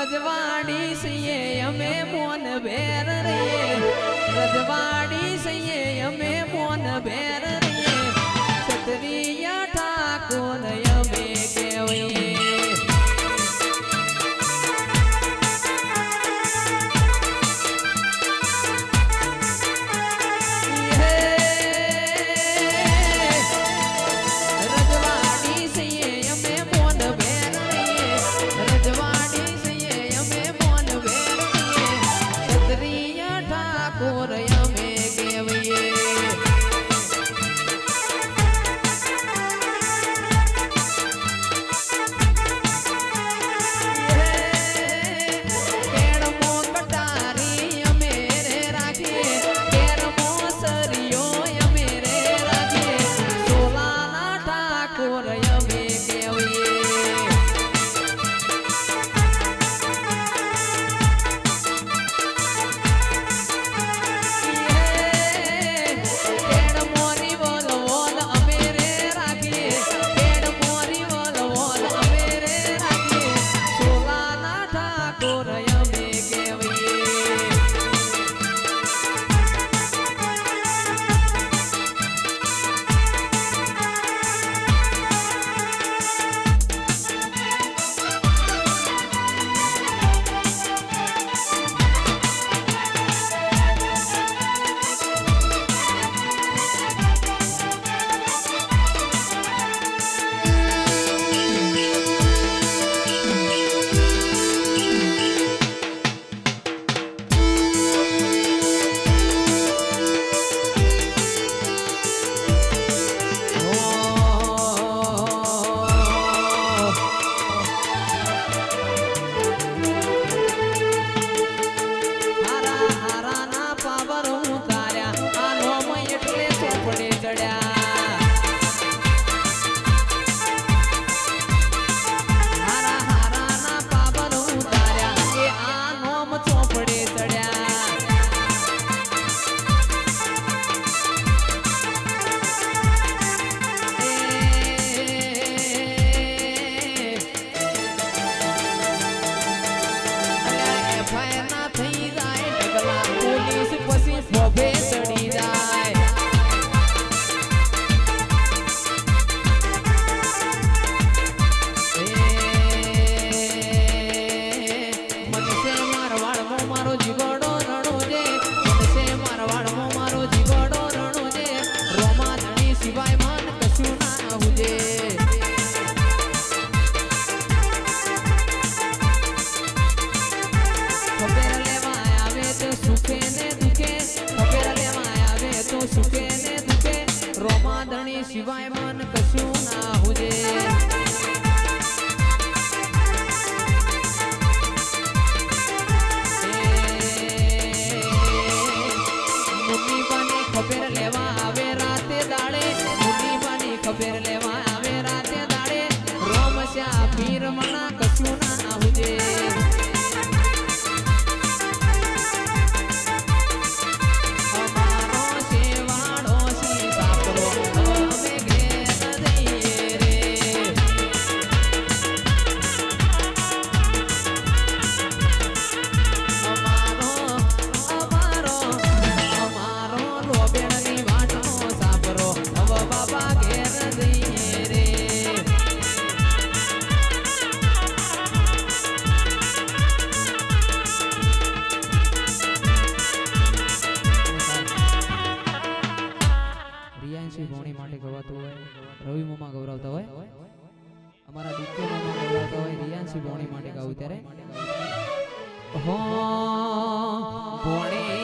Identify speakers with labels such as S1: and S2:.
S1: રજવાડી છીએ અમે મોન ભેર રે. રજવાડી છીએ અમે મોન ભેર શ્રેયાંશી ભવણી માટે ગવાતું હોય, રવિ મોમાં ગૌરવતા હોય. અમારા દીકરીમાં ગૌરવતા હોય રિયાંશી ભવણી માટે ગાવું ત્યારે. હો, ભોણી